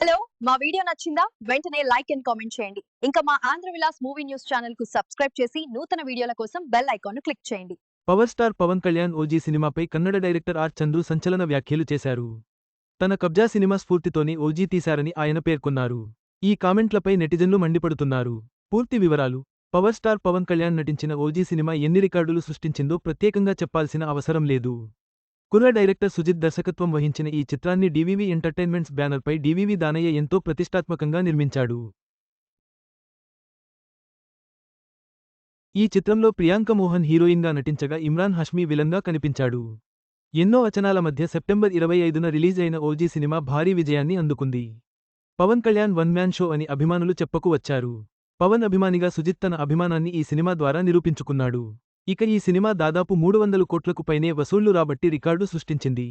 Hello మా video నచ్చిందా? వెంటనే లైక్ అండ్ కామెంట్ చేయండి. ఇంకా మా ఆంధ్ర విలాస్ మూవీ న్యూస్ ఛానల్కు సబ్స్క్రైబ్ చేసి నూతన వీడియోల కోసం బెల్ ఐకాన్ క్లిక్ చేయండి. Power star Pawan Kalyan OG సినిమాపై కన్నడ డైరెక్టర్ ఆర్ చంద్రు సంచలన వ్యాఖ్యలు చేశారు. తన కబ్జా సినిమా స్ఫూర్తితోనే ఓజీ తీశారని ఆయన పేర్కొన్నారు. ఈ కామెంట్లపై నెటిజన్లు మండిపడుతున్నారు. పూర్తి వివరాలు పవర్ స్టార్ పవన్ కళ్యాణ్ నటించిన ఓజీ సినిమా ఎన్ని రికార్డులు సృష్టించిందో ప్రత్యేకంగా చెప్పాల్సిన అవసరం లేదు. కుర్ర డైరెక్టర్ సుజిత్ దర్శకత్వం వహించిన ఈ చిత్రాన్ని డివివి ఎంటర్టైన్మెంట్స్ బ్యానర్పై డివివి దానయ్య ఎంతో ప్రతిష్టాత్మకంగా నిర్మించాడు. ఈ చిత్రంలో ప్రియాంక మోహన్ హీరోయిన్గా నటించగా ఇమ్రాన్ హష్మీ విలన్గా కనిపించాడు. ఎన్నో వచనాల మధ్య సెప్టెంబర్ ఇరవై ఐదున రిలీజ్ అయిన ఓజీ సినిమా భారీ విజయాన్ని అందుకుంది. Pawan Kalyan one man show అని అభిమానులు చెప్పకు వచ్చారు. పవన్ అభిమానిగా సుజిత్ తన అభిమానాన్ని ఈ సినిమా ద్వారా నిరూపించుకున్నాడు. ఇక ఈ సినిమా దాదాపు మూడు వందల కోట్లకు పైనే వసూళ్ళు రాబట్టి రికార్డు సృష్టించింది.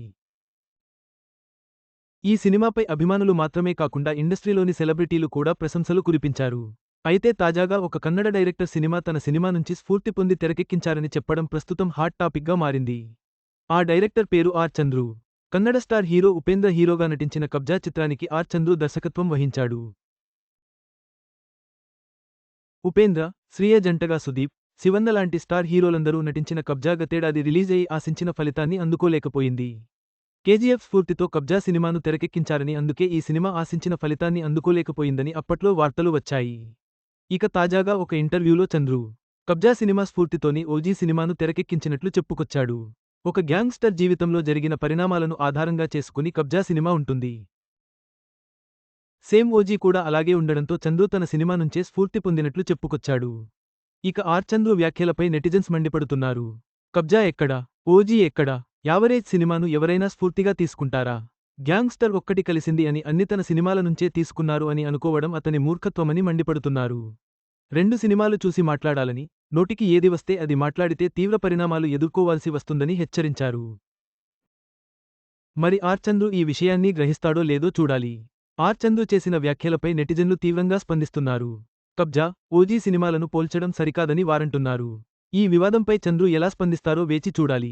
ఈ సినిమాపై అభిమానులు మాత్రమే కాకుండా ఇండస్ట్రీలోని సెలబ్రిటీలు కూడా ప్రశంసలు కురిపించారు. అయితే తాజాగా ఒక కన్నడ డైరెక్టర్ సినిమా తన సినిమా నుంచి స్ఫూర్తి పొంది తెరకెక్కించారని చెప్పడం ప్రస్తుతం హాట్ టాపిక్గా మారింది. ఆ డైరెక్టర్ పేరు R Chandru. Kannada star hero Upendra హీరోగా నటించిన కబ్జా చిత్రానికి ఆర్ చంద్రు దర్శకత్వం వహించాడు. ఉపేంద్ర శ్రీయ జంటగా సుదీప్ శివన్న లాంటి స్టార్ హీరోలందరూ నటించిన కబ్జా గతేడాది రిలీజ్ అయి ఆశించిన ఫలితాన్ని అందుకోలేకపోయింది. కేజీఎఫ్ స్ఫూర్తితో కబ్జా సినిమాను తెరకెక్కించారని అందుకే ఈ సినిమా ఆశించిన ఫలితాన్ని అందుకోలేకపోయిందని అప్పట్లో వార్తలు వచ్చాయి. ఇక తాజాగా ఒక ఇంటర్వ్యూలో చంద్రు కబ్జా సినిమా స్ఫూర్తితోని ఓజీ సినిమాను తెరకెక్కించినట్లు చెప్పుకొచ్చాడు. ఒక గ్యాంగ్స్టర్ జీవితంలో జరిగిన పరిణామాలను ఆధారంగా చేసుకుని కబ్జా సినిమా ఉంటుంది. సేమ్ ఓజీ కూడా అలాగే ఉండడంతో చంద్రు తన సినిమా నుంచే స్ఫూర్తి పొందినట్లు చెప్పుకొచ్చాడు. ఇక ఆర్చంద్రు వ్యాఖ్యలపై నెటిజన్స్ మండిపడుతున్నారు. కబ్జా ఎక్కడా? ఓజీ ఎక్కడా? యావరేజ్ సినిమాను ఎవరైనా స్ఫూర్తిగా తీసుకుంటారా? గ్యాంగ్స్టర్ ఒక్కటి కలిసింది అని అన్ని తన సినిమాల నుంచే తీసుకున్నారు అని అనుకోవడం అతని మూర్ఖత్వమని మండిపడుతున్నారు. రెండు సినిమాలు చూసి మాట్లాడాలని నోటికి ఏది వస్తే అది మాట్లాడితే తీవ్ర పరిణామాలు ఎదుర్కోవాల్సి వస్తుందని హెచ్చరించారు. మరి ఆర్చంద్రు ఈ విషయాన్ని గ్రహిస్తాడో లేదో చూడాలి. ఆర్చంద్రు చేసిన వ్యాఖ్యలపై నెటిజన్లు తీవ్రంగా స్పందిస్తున్నారు. కబ్జా ఓజీ సినిమాలను పోల్చడం సరికాదని వారంటున్నారు. ఈ వివాదంపై చంద్రు ఎలా స్పందిస్తారో వేచి చూడాలి.